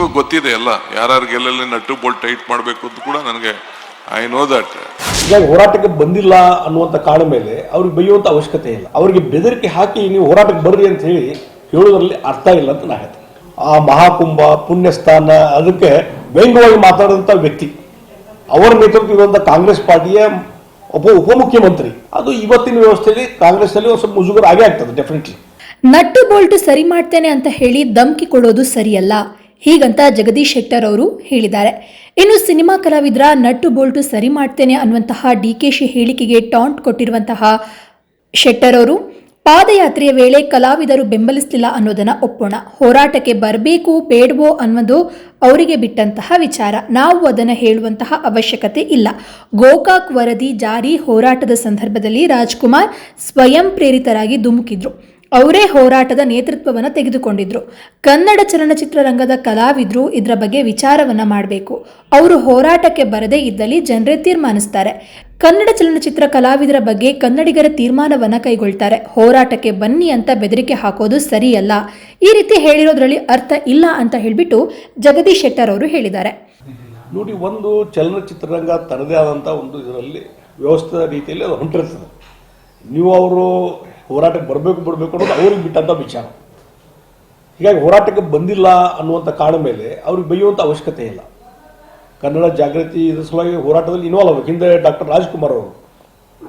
ನನಗೂ ಗೊತ್ತಿದೆ ಎಲ್ಲ ಯಾರ್ಯಾರಿಗೆ ಎಲ್ಲೆಲ್ಲಿ ನಟ್ಟು ಬೋಲ್ಟ್ ಟೈಟ್ ಮಾಡಬೇಕು ಅಂತ ಕೂಡ ನನಗೆ ಐ ನೋ ದಟ್ ಈಗ ಹೋರಾಟಕ್ಕೆ ಬಂದಿಲ್ಲ ಅನ್ನುವಂಥ ಕಾರಣ ಮೇಲೆ ಅವ್ರಿಗೆ ಬೈಯುವಂಥ ಅವಶ್ಯಕತೆ ಇಲ್ಲ. ಅವರಿಗೆ ಬೆದರಿಕೆ ಹಾಕಿ ನೀವು ಹೋರಾಟಕ್ಕೆ ಬರ್ರಿ ಅಂತ ಹೇಳಿ ಹೇಳೋದ್ರಲ್ಲಿ ಅರ್ಥ ಇಲ್ಲ ಅಂತ ನಾ ಹೇಳ್ತೀನಿ. ಆ ಮಹಾಕುಂಭ ಪುಣ್ಯಸ್ಥಾನ ಅದಕ್ಕೆ ವ್ಯಂಗ್ಯವಾಗಿ ಮಾತಾಡಿದಂಥ ವ್ಯಕ್ತಿ ಅವರ ನೇತೃತ್ವ ಇರುವಂಥ ಕಾಂಗ್ರೆಸ್ ಪಾರ್ಟಿಯ ಒಬ್ಬ ಉಪಮುಖ್ಯಮಂತ್ರಿ. ಅದು ಇವತ್ತಿನ ವ್ಯವಸ್ಥೆಯಲ್ಲಿ ಕಾಂಗ್ರೆಸ್ನಲ್ಲಿ ಒಂದು ಸ್ವಲ್ಪ ಮುಜುಗರ ಆಗೇ ಆಗ್ತದೆ ಡೆಫಿನೆಟ್ಲಿ ನಟ್ಟು ಬೋಲ್ಟು ಸರಿ ಮಾಡ್ತೇನೆ ಅಂತ ಹೇಳಿ ಧಮ್ಕಿ ಕೊಡೋದು ಸರಿಯಲ್ಲ. ಹೀಗಂತ ಜಗದೀಶ್ ಶೆಟ್ಟರ್ ಅವರು ಹೇಳಿದ್ದಾರೆ. ಇನ್ನು ಸಿನಿಮಾ ಕಲಾವಿದರ ನಟ್ಟು ಬೋಲ್ಟು ಸರಿ ಮಾಡ್ತೇನೆ ಅನ್ನುವಂತಹ ಡಿಕೆಶಿ ಹೇಳಿಕೆಗೆ ಟಾಂಟ್ ಕೊಟ್ಟಿರುವಂತಹ ಶೆಟ್ಟರ್ ಅವರು, ಪಾದಯಾತ್ರೆಯ ವೇಳೆ ಕಲಾವಿದರು ಬೆಂಬಲಿಸಲಿಲ್ಲ ಅನ್ನೋದನ್ನ ಒಪ್ಪೋಣ. ಹೋರಾಟಕ್ಕೆ ಬರಬೇಕು, ಬೇಡವೋ ಅನ್ನೋದು ಅವರಿಗೆ ಬಿಟ್ಟಂತಹ ವಿಚಾರ. ನಾವು ಅದನ್ನು ಹೇಳುವಂತಹ ಅವಶ್ಯಕತೆ ಇಲ್ಲ. ಗೋಕಾಕ್ ವರದಿ ಜಾರಿ ಹೋರಾಟದ ಸಂದರ್ಭದಲ್ಲಿ ರಾಜ್ಕುಮಾರ್ ಸ್ವಯಂ ಪ್ರೇರಿತರಾಗಿ ಧುಮುಕಿದ್ರು. ಅವರೇ ಹೋರಾಟದ ನೇತೃತ್ವವನ್ನು ತೆಗೆದುಕೊಂಡಿದ್ರು. ಕನ್ನಡ ಚಲನಚಿತ್ರರಂಗದ ಕಲಾವಿದರು ಇದರ ಬಗ್ಗೆ ವಿಚಾರವನ್ನ ಮಾಡಬೇಕು. ಅವರು ಹೋರಾಟಕ್ಕೆ ಬರದೇ ಇದ್ದಲ್ಲಿ ಜನರೇ ತೀರ್ಮಾನಿಸ್ತಾರೆ. ಕನ್ನಡ ಚಲನಚಿತ್ರ ಕಲಾವಿದರ ಬಗ್ಗೆ ಕನ್ನಡಿಗರ ತೀರ್ಮಾನವನ್ನು ಕೈಗೊಳ್ತಾರೆ. ಹೋರಾಟಕ್ಕೆ ಬನ್ನಿ ಅಂತ ಬೆದರಿಕೆ ಹಾಕೋದು ಸರಿಯಲ್ಲ. ಈ ರೀತಿ ಹೇಳಿರೋದ್ರಲ್ಲಿ ಅರ್ಥ ಇಲ್ಲ ಅಂತ ಹೇಳಿಬಿಟ್ಟು ಜಗದೀಶ್ ಶೆಟ್ಟರ್ ಅವರು ಹೇಳಿದ್ದಾರೆ. ನೋಡಿ, ಒಂದು ಚಲನಚಿತ್ರರಂಗ ತನ್ನದೇ ಆದಂಥ ಒಂದು ಇದರಲ್ಲಿ ವ್ಯವಸ್ಥಿತ ರೀತಿಯಲ್ಲಿ ಅದು ಹೊಂಟಿರ್ತದೆ. ನೀವು ಅವರು ಹೋರಾಟಕ್ಕೆ ಬರಬೇಕು ಬರಬೇಕು ಅನ್ನೋದು ಅವ್ರಿಗೆ ಬಿಟ್ಟಂಥ ವಿಚಾರ. ಹೀಗಾಗಿ ಹೋರಾಟಕ್ಕೆ ಬಂದಿಲ್ಲ ಅನ್ನುವಂಥ ಕಾರಣ ಮೇಲೆ ಅವ್ರಿಗೆ ಬೈಯುವಂಥ ಅವಶ್ಯಕತೆ ಇಲ್ಲ. ಕನ್ನಡ ಜಾಗೃತಿ ಇದ್ರ ಸಲುವಾಗಿ ಹೋರಾಟದಲ್ಲಿ ಇನ್ವಾಲ್ವ್ ಆಗಬೇಕು. ಹಿಂದೆ ಡಾಕ್ಟರ್ ರಾಜ್ಕುಮಾರ್ ಅವರು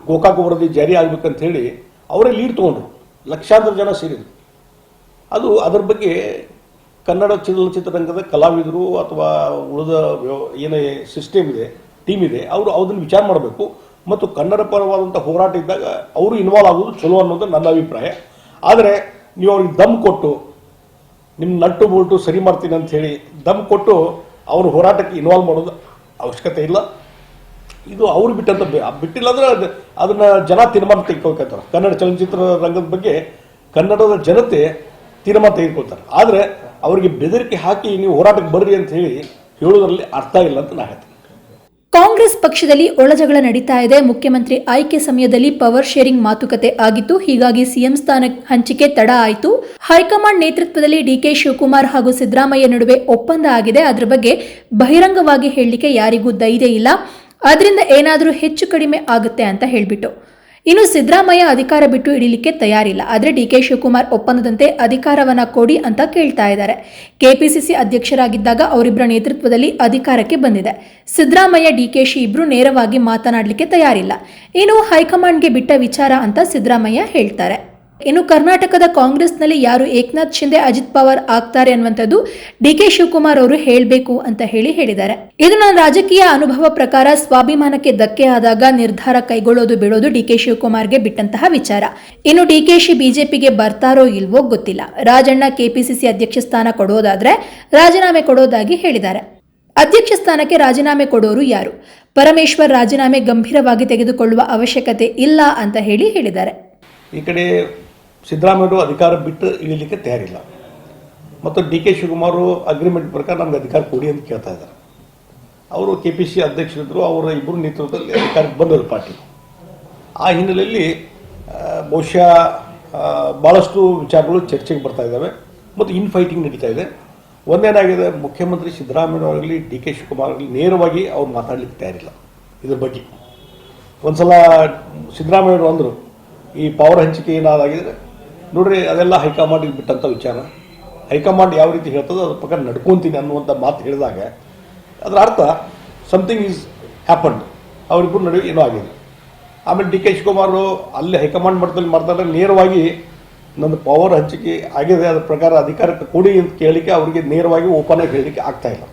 ಗೋಕಾಕ್ ವರದಿ ಜಾರಿ ಆಗ್ಬೇಕಂತ ಹೇಳಿ ಅವರೇ ಲೀಡ್ ತೊಗೊಂಡ್ರು. ಲಕ್ಷಾಂತರ ಜನ ಸೇರಿದರು. ಅದು ಅದರ ಬಗ್ಗೆ ಕನ್ನಡ ಚಲನಚಿತ್ರರಂಗದ ಕಲಾವಿದರು ಅಥವಾ ಉಳಿದ ಏನೇ ಸಿಸ್ಟಮ್ ಇದೆ ಟೀಮ್ ಇದೆ, ಅವರು ಅದನ್ನು ವಿಚಾರ ಮಾಡಬೇಕು. ಮತ್ತು ಕನ್ನಡ ಪರವಾದಂಥ ಹೋರಾಟ ಇದ್ದಾಗ ಅವರು ಇನ್ವಾಲ್ವ್ ಆಗೋದು ಚಲೋ ಅನ್ನೋದು ನನ್ನ ಅಭಿಪ್ರಾಯ. ಆದರೆ ನೀವು ಅವ್ರಿಗೆ ದಮ್ ಕೊಟ್ಟು ನಿಮ್ಮ ನಟ್ಟು ಬೋಲ್ಟು ಸರಿ ಮಾಡ್ತೀನಿ ಅಂತ ಹೇಳಿ ದಮ್ ಕೊಟ್ಟು ಅವ್ರ ಹೋರಾಟಕ್ಕೆ ಇನ್ವಾಲ್ವ್ ಮಾಡೋದು ಅವಶ್ಯಕತೆ ಇಲ್ಲ. ಇದು ಅವ್ರು ಬಿಟ್ಟಂತ ಬಿಟ್ಟಿಲ್ಲ ಅಂದ್ರೆ ಅದ್- ಅದನ್ನ ಜನ ತೀರ್ಮಾನ ತೆಗೆದುಕೊಳ್ತಾರೆ ಕನ್ನಡ ಚಲನಚಿತ್ರ ರಂಗದ ಬಗ್ಗೆ ಕನ್ನಡದ ಜನತೆ ತೀರ್ಮಾನ ತೆಗೆದುಕೊಳ್ತಾರೆ. ಆದರೆ ಅವರಿಗೆ ಬೆದರಿಕೆ ಹಾಕಿ ನೀವು ಹೋರಾಟಕ್ಕೆ ಬರ್ರಿ ಅಂತ ಹೇಳಿ ಹೇಳೋದ್ರಲ್ಲಿ ಅರ್ಥ ಇಲ್ಲ ಅಂತ ನಾ ಹೇಳ್ತೀನಿ. ಕಾಂಗ್ರೆಸ್ ಪಕ್ಷದಲ್ಲಿ ಒಳಜಗಳ ನಡೀತಾ ಇದೆ. ಮುಖ್ಯಮಂತ್ರಿ ಆಯ್ಕೆ ಸಮಯದಲ್ಲಿ ಪವರ್ ಶೇರಿಂಗ್ ಮಾತುಕತೆ ಆಗಿತ್ತು. ಹೀಗಾಗಿ ಸಿಎಂ ಸ್ಥಾನ ಹಂಚಿಕೆ ತಡ ಆಯಿತು. ಹೈಕಮಾಂಡ್ ನೇತೃತ್ವದಲ್ಲಿ ಡಿಕೆ ಶಿವಕುಮಾರ್ ಹಾಗೂ ಸಿದ್ದರಾಮಯ್ಯ ನಡುವೆ ಒಪ್ಪಂದ ಆಗಿದೆ. ಅದರ ಬಗ್ಗೆ ಬಹಿರಂಗವಾಗಿ ಹೇಳಲಿಕ್ಕೆ ಯಾರಿಗೂ ಧೈರ್ಯ ಇಲ್ಲ. ಅದರಿಂದ ಏನಾದರೂ ಹೆಚ್ಚು ಕಡಿಮೆ ಆಗುತ್ತೆ ಅಂತ ಹೇಳಿಬಿಟ್ಟು. ಇನ್ನು ಸಿದ್ದರಾಮಯ್ಯ ಅಧಿಕಾರ ಬಿಟ್ಟು ಇಡೀಲಿಕ್ಕೆ ತಯಾರಿಲ್ಲ. ಆದರೆ ಡಿ ಕೆ ಶಿವಕುಮಾರ್ ಒಪ್ಪಂದದಂತೆ ಅಧಿಕಾರವನ್ನ ಕೊಡಿ ಅಂತ ಕೇಳ್ತಾ ಇದ್ದಾರೆ. ಕೆಪಿಸಿಸಿ ಅಧ್ಯಕ್ಷರಾಗಿದ್ದಾಗ ಅವರಿಬ್ಬರ ನೇತೃತ್ವದಲ್ಲಿ ಅಧಿಕಾರಕ್ಕೆ ಬಂದಿದೆ. ಸಿದ್ದರಾಮಯ್ಯ ಡಿಕೆಶಿ ಇಬ್ರು ನೇರವಾಗಿ ಮಾತನಾಡಲಿಕ್ಕೆ ತಯಾರಿಲ್ಲ. ಇನ್ನು ಹೈಕಮಾಂಡ್ಗೆ ಬಿಟ್ಟ ವಿಚಾರ ಅಂತ ಸಿದ್ದರಾಮಯ್ಯ ಹೇಳ್ತಾರೆ. ಇನ್ನು ಕರ್ನಾಟಕದ ಕಾಂಗ್ರೆಸ್ನಲ್ಲಿ ಯಾರು ಏಕನಾಥ್ ಶಿಂದೆ ಅಜಿತ್ ಪವಾರ್ ಆಗ್ತಾರೆ ಅನ್ನುವಂಥದ್ದು ಡಿ ಕೆ ಶಿವಕುಮಾರ್ ಅವರು ಹೇಳಬೇಕು ಅಂತ ಹೇಳಿ ಹೇಳಿದ್ದಾರೆ. ಇದು ನನ್ನ ರಾಜಕೀಯ ಅನುಭವ ಪ್ರಕಾರ ಸ್ವಾಭಿಮಾನಕ್ಕೆ ಧಕ್ಕೆ ಆದಾಗ ನಿರ್ಧಾರ ಕೈಗೊಳ್ಳೋದು ಬಿಡೋದು ಡಿ ಕೆ ಶಿವಕುಮಾರ್ಗೆ ಬಿಟ್ಟಂತಹ ವಿಚಾರ. ಇನ್ನು ಡಿ ಕೆ ಶಿ ಬಿಜೆಪಿಗೆ ಬರ್ತಾರೋ ಇಲ್ವೋ ಗೊತ್ತಿಲ್ಲ. ರಾಜಣ್ಣ ಕೆಪಿಸಿಸಿ ಅಧ್ಯಕ್ಷ ಸ್ಥಾನ ಕೊಡೋದಾದ್ರೆ ರಾಜೀನಾಮೆ ಕೊಡೋದಾಗಿ ಹೇಳಿದ್ದಾರೆ. ಅಧ್ಯಕ್ಷ ಸ್ಥಾನಕ್ಕೆ ರಾಜೀನಾಮೆ ಕೊಡೋರು ಯಾರು? ಪರಮೇಶ್ವರ್ ರಾಜೀನಾಮೆ ಗಂಭೀರವಾಗಿ ತೆಗೆದುಕೊಳ್ಳುವ ಅವಶ್ಯಕತೆ ಇಲ್ಲ ಅಂತ ಹೇಳಿ ಹೇಳಿದ್ದಾರೆ. ಈ ಕಡೆ ಸಿದ್ದರಾಮಯ್ಯರು ಅಧಿಕಾರ ಬಿಟ್ಟು ಇಳಿಲಿಕ್ಕೆ ತಯಾರಿಲ್ಲ. ಮತ್ತು ಡಿ ಕೆ ಶಿವಕುಮಾರ್ ಅಗ್ರಿಮೆಂಟ್ ಪ್ರಕಾರ ನಮ್ಗೆ ಅಧಿಕಾರ ಕೊಡಿ ಅಂತ ಕೇಳ್ತಾ ಇದ್ದಾರೆ. ಅವರು ಕೆ ಪಿ ಸಿ ಅಧ್ಯಕ್ಷರಿದ್ದರು ಅವರ ಇಬ್ಬರು ನೇತೃತ್ವದಲ್ಲಿ ಅಧಿಕಾರಕ್ಕೆ ಬಂದರು ಪಾರ್ಟಿ. ಆ ಹಿನ್ನೆಲೆಯಲ್ಲಿ ಬಹುಶಃ ಭಾಳಷ್ಟು ವಿಚಾರಗಳು ಚರ್ಚೆಗೆ ಬರ್ತಾ ಇದ್ದಾವೆ ಮತ್ತು ಇನ್ ಫೈಟಿಂಗ್ ನಡೀತಾ ಇದೆ. ಒಂದೇನಾಗಿದೆ, ಮುಖ್ಯಮಂತ್ರಿ ಸಿದ್ದರಾಮಯ್ಯನವರಾಗಲಿ ಡಿ ಕೆ ಶಿವಕುಮಾರ್ ಆಗಲಿ ನೇರವಾಗಿ ಅವ್ರು ಮಾತಾಡಲಿಕ್ಕೆ ತಯಾರಿಲ್ಲ ಇದ್ರ ಬಗ್ಗೆ. ಒಂದ್ಸಲ ಸಿದ್ದರಾಮಯ್ಯರು ಅಂದರು, ಈ ಪವರ್ ಹಂಚಿಕೆ ಏನಾದಾಗಿದ್ರೆ ನೋಡ್ರಿ, ಅದೆಲ್ಲ ಹೈಕಮಾಂಡಿಗೆ ಬಿಟ್ಟಂಥ ವಿಚಾರ. ಹೈಕಮಾಂಡ್ ಯಾವ ರೀತಿ ಹೇಳ್ತದೋ ಅದ್ರ ಪ್ರಕಾರ ನಡ್ಕೊಂತೀನಿ ಅನ್ನುವಂಥ ಮಾತು ಹೇಳಿದಾಗ, ಅದರ ಅರ್ಥ ಸಮಥಿಂಗ್ ಈಸ್ ಹ್ಯಾಪನ್ಡ್ ಅವರಿಬ್ಬರು ನಡುವೆ ಏನೋ ಆಗಿದೆ. ಆಮೇಲೆ ಡಿ ಕೆ ಶಿವಕುಮಾರು ಅಲ್ಲಿ ಹೈಕಮಾಂಡ್ ಮಟ್ಟದಲ್ಲಿ ಮಾಡ್ತಾರೆ ನೇರವಾಗಿ ನನ್ನ ಪವರ್ ಹಂಚಿಕೆ ಆಗಿದೆ, ಅದ್ರ ಪ್ರಕಾರ ಅಧಿಕಾರಕ್ಕೆ ಕೊಡಿ ಅಂತ ಕೇಳಲಿಕ್ಕೆ ಅವರಿಗೆ ನೇರವಾಗಿ ಓಪನ್ ಆಗಿ ಹೇಳಲಿಕ್ಕೆ ಆಗ್ತಾ ಇಲ್ಲ.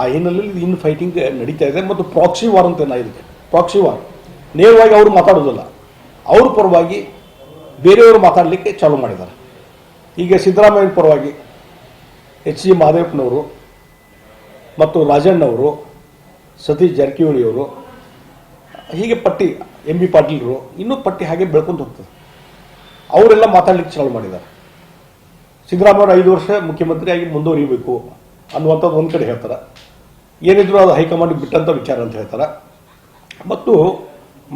ಆ ಹಿನ್ನೆಲೆಯಲ್ಲಿ ಇನ್ ಫೈಟಿಂಗ್ ನಡೀತಾ ಇದೆ ಮತ್ತು ಪ್ರಾಕ್ಸಿ ವಾರ್ ಅಂತ ಇದಕ್ಕೆ ಪ್ರಾಕ್ಸಿ ವಾರ್ ನೇರವಾಗಿ ಅವರು ಮಾತಾಡೋದಿಲ್ಲ. ಅವ್ರ ಪರವಾಗಿ ಬೇರೆಯವರು ಮಾತಾಡಲಿಕ್ಕೆ ಚಾಲೂ ಮಾಡಿದ್ದಾರೆ. ಈಗ ಸಿದ್ದರಾಮಯ್ಯ ಪರವಾಗಿ ಎಚ್ ಜಿ ಮಹದೇವಪ್ಪನವರು ಮತ್ತು ರಾಜಣ್ಣವರು, ಸತೀಶ್ ಜಾರಕಿಹೊಳಿಯವರು, ಹೀಗೆ ಪಟ್ಟಿ ಎಂ ಬಿ ಪಾಟೀಲ್ರು ಇನ್ನೂ ಪಟ್ಟಿ ಹಾಗೆ ಬೆಳ್ಕೊಂಡು ಹೋಗ್ತದೆ. ಅವರೆಲ್ಲ ಮಾತಾಡಲಿಕ್ಕೆ ಚಾಲು ಮಾಡಿದ್ದಾರೆ. ಸಿದ್ದರಾಮಯ್ಯ ಐದು ವರ್ಷ ಮುಖ್ಯಮಂತ್ರಿಯಾಗಿ ಮುಂದುವರಿಬೇಕು ಅನ್ನುವಂಥದ್ದು ಒಂದು ಕಡೆ ಹೇಳ್ತಾರೆ. ಏನಿದ್ರು ಅದು ಹೈಕಮಾಂಡ್ ಬಿಟ್ಟಂಥ ವಿಚಾರ ಅಂತ ಹೇಳ್ತಾರೆ. ಮತ್ತು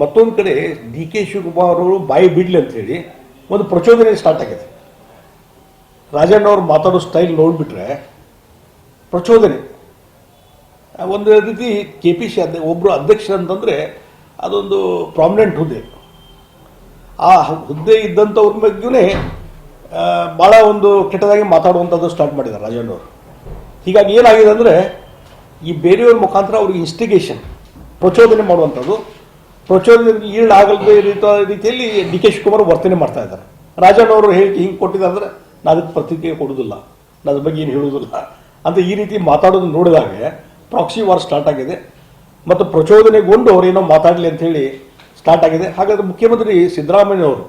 ಮತ್ತೊಂದು ಕಡೆ ಡಿ ಕೆ ಶಿವಕುಮಾರ್ ಅವರು ಬಾಯಿ ಬಿಡ್ಲಿ ಅಂತ ಹೇಳಿ ಒಂದು ಪ್ರಚೋದನೆ ಸ್ಟಾರ್ಟ್ ಆಗಿದೆ. ರಾಜಣ್ಣ ಅವ್ರು ಮಾತಾಡೋ ಸ್ಟೈಲ್ ನೋಡಿಬಿಟ್ರೆ ಪ್ರಚೋದನೆ. ಒಂದು ರೀತಿ ಕೆ ಪಿ ಸಿ ಅಧ್ಯ ಒಬ್ಬರು ಅಧ್ಯಕ್ಷ ಅಂತಂದರೆ ಅದೊಂದು ಪ್ರಾಮಿನೆಂಟ್ ಹುದ್ದೆ. ಆ ಹುದ್ದೆ ಇದ್ದಂಥವ್ರ ಬಗ್ಗೆನೇ ಭಾಳ ಒಂದು ಕೆಟ್ಟದಾಗಿ ಮಾತಾಡುವಂಥದ್ದು ಸ್ಟಾರ್ಟ್ ಮಾಡಿದ್ದಾರೆ ರಾಜಣ್ಣವರು ಹೀಗಾಗಿ ಏನಾಗಿದೆ ಅಂದರೆ ಈ ಬೇರೆಯವ್ರ ಮುಖಾಂತರ ಅವ್ರಿಗೆ ಇನ್ಸ್ಟಿಗೇಷನ್ ಪ್ರಚೋದನೆ ಮಾಡುವಂಥದ್ದು ಪ್ರಚೋದನೆ ಈಲ್ಡ್ ರೀತಿಯಲ್ಲಿ ಡಿ ಕೆ ಶಿವಕುಮಾರ್ ವರ್ತನೆ ಮಾಡ್ತಾ ಇದ್ದಾರೆ. ರಾಜಣ್ಣವರು ಹೇಳಿ ಹಿಂಗೆ ಕೊಟ್ಟಿದ್ದಾರೆ ಅಂದರೆ ನಾನು ಅದಕ್ಕೆ ಪ್ರತಿಕ್ರಿಯೆ ಕೊಡೋದಿಲ್ಲ ನಾನು ಬಗ್ಗೆ ಏನು ಹೇಳೋದಿಲ್ಲ ಅಂತ ಈ ರೀತಿ ಮಾತಾಡೋದು ನೋಡಿದಾಗ ಪ್ರಾಕ್ಸಿ ವಾರ್ ಸ್ಟಾರ್ಟ್ ಆಗಿದೆ. ಮತ್ತು ಪ್ರಚೋದನೆಗೊಂಡು ಅವರೇನೋ ಮಾತಾಡಲಿ ಅಂತ ಹೇಳಿ ಸ್ಟಾರ್ಟ್ ಆಗಿದೆ. ಹಾಗಾದ್ರೆ ಮುಖ್ಯಮಂತ್ರಿ ಸಿದ್ದರಾಮಯ್ಯವರು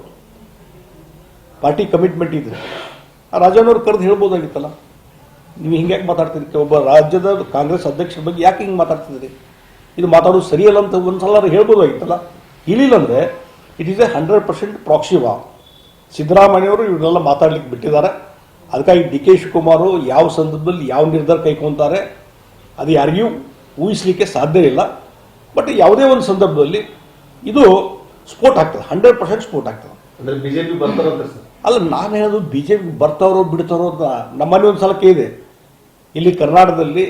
ಪಾರ್ಟಿ ಕಮಿಟ್ಮೆಂಟ್ ಇದ್ರೆ ಆ ರಾಜಣ್ಣವ್ರು ಕರೆದು ಹೇಳ್ಬೋದಾಗಿತ್ತಲ್ಲ? ನೀವು ಹಿಂಗ್ಯಾಕೆ ಮಾತಾಡ್ತೀರಿ ಒಬ್ಬ ರಾಜ್ಯದ ಕಾಂಗ್ರೆಸ್ ಅಧ್ಯಕ್ಷರ ಬಗ್ಗೆ ಯಾಕೆ ಹಿಂಗೆ ಮಾತಾಡ್ತಿದ್ದೀರಿ ಇದು ಮಾತಾಡೋದು ಸರಿಯಲ್ಲ ಅಂತ ಒಂದ್ಸಲ ಹೇಳ್ಬೋದಾಗಿತ್ತಲ್ಲ? ಇಲ್ಲಿಲ್ಲ ಅಂದರೆ it is a hundred percent proxy ವಾ ಸಿದ್ದರಾಮಯ್ಯವರು ಇವರೆಲ್ಲ ಮಾತಾಡ್ಲಿಕ್ಕೆ ಬಿಟ್ಟಿದ್ದಾರೆ. ಅದಕ್ಕಾಗಿ ಡಿ ಕೆ ಶಿವಕುಮಾರು ಯಾವ ಸಂದರ್ಭದಲ್ಲಿ ಯಾವ ನಿರ್ಧಾರ ಕೈಕೊಂತಾರೆ ಅದು ಯಾರಿಗೂ ಊಹಿಸಲಿಕ್ಕೆ ಸಾಧ್ಯ ಇಲ್ಲ. ಬಟ್ ಯಾವುದೇ ಒಂದು ಸಂದರ್ಭದಲ್ಲಿ ಇದು ಸ್ಪೋರ್ಟ್ ಆಗ್ತದೆ ಹಂಡ್ರೆಡ್ ಪರ್ಸೆಂಟ್ ಸ್ಪೋರ್ಟ್ ಆಗ್ತದೆ. ಅಂದ್ರೆ ಬಿಜೆಪಿ ಬರ್ತಾರಂತ ಸರ್? ಅಲ್ಲ ನಾನು ಹೇಳೋದು ಬಿ ಜೆ ಪಿ ಬರ್ತಾರೋ ಬಿಡ್ತಾರೋ ಅಂತ ನಮ್ಮಲ್ಲಿ ಒಂದು ಸಲ ಇದೆ ಇಲ್ಲಿ ಕರ್ನಾಟಕದಲ್ಲಿ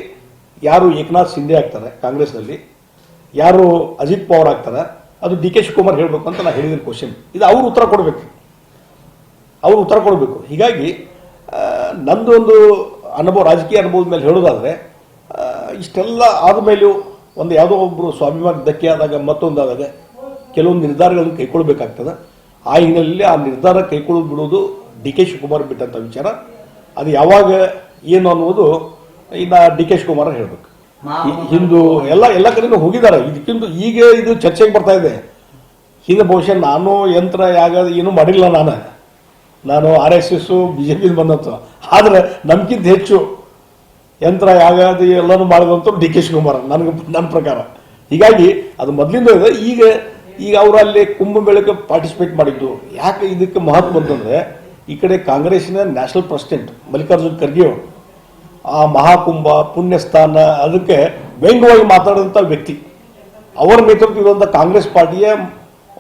ಯಾರು ಏಕನಾಥ್ ಸಿಂಧೆ ಆಗ್ತಾರೆ ಕಾಂಗ್ರೆಸ್ನಲ್ಲಿ ಯಾರು ಅಜಿತ್ ಪವಾರ್ ಆಗ್ತಾರೆ, ಅದು ಡಿ ಕೆ ಶಿವಕುಮಾರ್ ಹೇಳಬೇಕು ಅಂತ ನಾನು ಹೇಳಿದ್ದೀನಿ ಕ್ವಶನ್ ಇದು ಅವರು ಉತ್ತರ ಕೊಡಬೇಕು. ಅವರು ಉತ್ತರ ಕೊಡಬೇಕು. ಹೀಗಾಗಿ ನಂದು ಒಂದು ಅನುಭವ, ರಾಜಕೀಯ ಅನುಭವದ ಮೇಲೆ ಹೇಳೋದಾದರೆ ಇಷ್ಟೆಲ್ಲ ಆದಮೇಲೂ ಒಂದು ಯಾವುದೋ ಒಬ್ಬರು ಸ್ವಾಭಿಮಾನ ಧಕ್ಕೆ ಆದಾಗ ಮತ್ತೊಂದಾದಾಗ ಕೆಲವೊಂದು ನಿರ್ಧಾರಗಳನ್ನು ಕೈಗೊಳ್ಬೇಕಾಗ್ತದೆ. ಆ ಹಿನ್ನೆಲೆಯಲ್ಲಿ ಆ ನಿರ್ಧಾರ ಕೈಗೊಳ್ಳೋದು ಬಿಡೋದು ಡಿ ಕೆ ಶಿವಕುಮಾರ್ ಬಿಟ್ಟಂಥ ವಿಚಾರ. ಅದು ಯಾವಾಗ, ಏನು ಅನ್ನೋದು ಇನ್ನು ಡಿ ಕೆ ಶಿವಕುಮಾರ್ ಹೇಳಬೇಕು. ಹಿಂದೂ ಎಲ್ಲ ಎಲ್ಲ ಕಡೆನೂ ಹೋಗಿದ್ದಾರೆ. ಇದಕ್ಕಿಂತ ಈಗ ಇದು ಚರ್ಚೆಗೆ ಬರ್ತಾ ಇದೆ. ಹಿಂದೆ ಬಹುಶಃ ನಾನು ಯಂತ್ರ ಯಾಗ ಏನು ಮಾಡಿಲ್ಲ ನಾನು. ನಾನು R S S B J P ಬಂದಂತ ಆದರೆ ನಮ್ಗಿಂತ ಹೆಚ್ಚು ಯಂತ್ರ ಯಾಗಾದಿ ಎಲ್ಲನೂ ಮಾಡಿದಂತ ಡಿ ಕೆ ಶಿವಕುಮಾರ್ ನನಗೆ ನನ್ನ ಪ್ರಕಾರ. ಹೀಗಾಗಿ ಅದು ಮೊದಲಿಂದ ಇದೆ. ಈಗ ಈಗ ಅವರು ಅಲ್ಲಿ ಕುಂಭಮೇಳಕ್ಕೆ ಪಾರ್ಟಿಸಿಪೇಟ್ ಮಾಡಿದ್ದು. ಯಾಕೆ ಇದಕ್ಕೆ ಮಹತ್ವ ಅಂತಂದ್ರೆ ಈ ಕಡೆ ಕಾಂಗ್ರೆಸ್ಸಿನ ನ್ಯಾಷನಲ್ ಪ್ರೆಸಿಡೆಂಟ್ ಮಲ್ಲಿಕಾರ್ಜುನ್ ಖರ್ಗೆ ಅವರು ಆ ಮಹಾಕುಂಭ, ಪುಣ್ಯಸ್ಥಾನ, ಅದಕ್ಕೆ ವ್ಯಂಗ್ಯವಾಗಿ ಮಾತಾಡಿದಂಥ ವ್ಯಕ್ತಿ. ಅವರ ನೇತೃತ್ವ ಇರುವಂಥ ಕಾಂಗ್ರೆಸ್ ಪಾರ್ಟಿಯ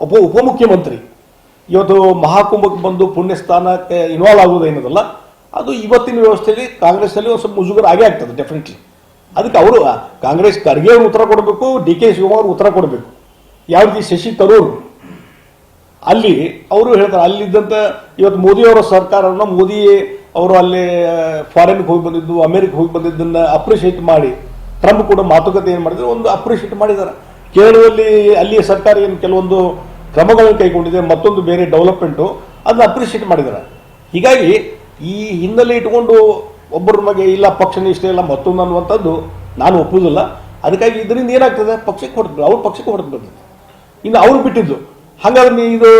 ಉಪ, ಉಪಮುಖ್ಯಮಂತ್ರಿ. ಇವತ್ತು ಮಹಾಕುಂಭಕ್ಕೆ ಬಂದು ಪುಣ್ಯಸ್ಥಾನಕ್ಕೆ ಇನ್ವಾಲ್ವ್ ಆಗೋದು ಏನದಲ್ಲ, ಅದು ಇವತ್ತಿನ ವ್ಯವಸ್ಥೆಯಲ್ಲಿ ಕಾಂಗ್ರೆಸ್ನಲ್ಲಿ ಒಂದು ಸ್ವಲ್ಪ ಮುಜುಗರ ಆಗೇ ಆಗ್ತದೆ ಡೆಫಿನೆಟ್ಲಿ ಅದಕ್ಕೆ ಅವರು ಕಾಂಗ್ರೆಸ್ ಖರ್ಗೆ ಉತ್ತರ ಕೊಡಬೇಕು, ಡಿ ಕೆ ಶಿವಕುಮಾರ್ ಉತ್ತರ ಕೊಡಬೇಕು. ಯಾವ ರೀತಿ ಶಶಿ ತರೂರ್. ಅಲ್ಲಿ, ಅವರು ಹೇಳ್ತಾರೆ ಅಲ್ಲಿದ್ದಂಥ ಇವತ್ತು ಮೋದಿಯವರ ಸರ್ಕಾರವನ್ನು ಮೋದಿ ಅವರು ಅಲ್ಲಿ ಫಾರಿನ್ಗೆ ಹೋಗಿ ಬಂದಿದ್ದು, ಅಮೆರಿಕ ಹೋಗಿ ಬಂದಿದ್ದನ್ನು ಅಪ್ರಿಷಿಯೇಟ್ ಮಾಡಿ ಟ್ರಂಪ್ ಕೂಡ ಮಾತುಕತೆ ಏನು ಮಾಡಿದ್ರು ಒಂದು ಅಪ್ರಿಷಿಯೇಟ್ ಮಾಡಿದ್ದಾರೆ. ಕೇರಳದಲ್ಲಿ ಅಲ್ಲಿಯ ಸರ್ಕಾರ ಏನು ಕೆಲವೊಂದು ಕ್ರಮಗಳನ್ನು ಕೈಗೊಂಡಿದೆ, ಮತ್ತೊಂದು ಬೇರೆ ಡೆವಲಪ್ಮೆಂಟು ಅದನ್ನ ಅಪ್ರಿಷಿಯೇಟ್ ಮಾಡಿದ್ದಾರೆ. ಹೀಗಾಗಿ ಈ ಹಿನ್ನೆಲೆ ಇಟ್ಕೊಂಡು ಒಬ್ಬರ ಬಗ್ಗೆ ಇಲ್ಲ, ಪಕ್ಷ ನಿಷ್ಠೆ ಇಲ್ಲ, ಮತ್ತೊಂದು ಅನ್ನುವಂಥದ್ದು ನಾನು ಒಪ್ಪುವುದಿಲ್ಲ. ಅದಕ್ಕಾಗಿ ಇದರಿಂದ ಏನಾಗ್ತದೆ? ಪಕ್ಷಕ್ಕೆ ಹೊಡೆದು ಅವ್ರ ಪಕ್ಷಕ್ಕೆ ಹೊಡೆದು ಬರ್ತದೆ ಇನ್ನು ಅವ್ರು ಬಿಟ್ಟಿದ್ದು. ಹಾಗಾದ್ರೆ ಇದು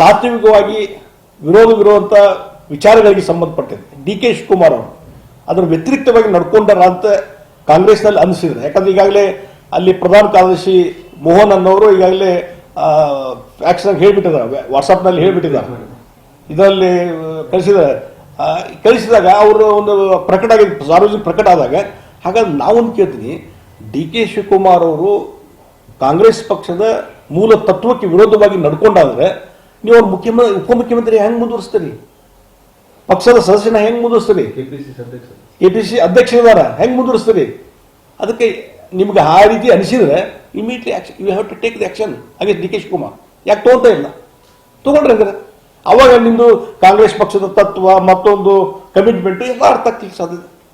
ತಾತ್ವಿಕವಾಗಿ ವಿರೋಧವಿರುವಂಥ ವಿಚಾರಗಳಿಗೆ ಸಂಬಂಧಪಟ್ಟಿದೆ. ಡಿ ಕೆ ಶಿವಕುಮಾರ್ ಅವರು. ಅದರ ವ್ಯತಿರಿಕ್ತವಾಗಿ ನಡ್ಕೊಂಡಾರ ಅಂತ ಕಾಂಗ್ರೆಸ್ನಲ್ಲಿ ಅನಿಸಿದ್ರೆ. ಯಾಕಂದ್ರೆ ಈಗಾಗಲೇ ಅಲ್ಲಿ ಪ್ರಧಾನ ಕಾರ್ಯದರ್ಶಿ ಮೋಹನ್ ಅನ್ನೋರು ಈಗಾಗಲೇ ಆಕ್ಷನ್ ಹೇಳಿಬಿಟ್ಟಿದ್ದಾರೆ. ವಾಟ್ಸಪ್ನಲ್ಲಿ ಹೇಳಿಬಿಟ್ಟಿದ್ದಾರೆ. ಇದರಲ್ಲಿ ಕಳಿಸಿದ್ದಾರೆ. ಕಳಿಸಿದಾಗ ಅವರು ಒಂದು ಪ್ರಕಟ ಆಗಿ, ಸಾರ್ವಜನಿಕ ಪ್ರಕಟ ಆದಾಗ, ಹಾಗಾದ್ರೆ ನಾವೊಂದು ಕೇಳ್ತೀನಿ. ಡಿ ಕೆ ಶಿವಕುಮಾರ್ ಅವರು ಕಾಂಗ್ರೆಸ್ ಪಕ್ಷದ ಮೂಲ ತತ್ವಕ್ಕೆ ವಿರೋಧವಾಗಿ ನಡ್ಕೊಂಡಾದ್ರೆ, ನೀವು ಅವ್ರ ಮುಖ್ಯಮಂತ್ರಿ ಉಪಮುಖ್ಯಮಂತ್ರಿ ಹೆಂಗೆ ಮುಂದುವರಿಸ್ತೀರಿ? ಪಕ್ಷದ ಸದಸ್ಯನ ಹೆಂಗ್ ಮುಂದುವರಿಸ್ತೀರಿ ಕೆ ಅಧ್ಯಕ್ಷ ಪಿ ಸಿ ಅಧ್ಯಕ್ಷರಿದಾರ ಹೆಂಗ್ ಮುಂದುವರಿಸ್ತೀರಿ ಅದಕ್ಕೆ ನಿಮ್ಗೆ ಆ ರೀತಿ ಅನಿಸಿದ್ರೆ immediately action you have to take the action ಹಾಗೆ ಡಿ ಕೆ ಶಿವಕುಮಾರ್. ಯಾಕೆ ತೋರ್ತಾ ಇಲ್ಲ? ತಗೊಂಡ್ರೆ ಹಂಗಾರೆ? ಅವಾಗ ನಿಮ್ಮದು ಕಾಂಗ್ರೆಸ್ ಪಕ್ಷದ ತತ್ವ ಮತ್ತೊಂದು ಕಮಿಟ್ಮೆಂಟ್ ಎಲ್ಲ ಅರ್ಥ ಆಗ್ತಿಲ್ಲ ಸಾಧ್ಯತೆ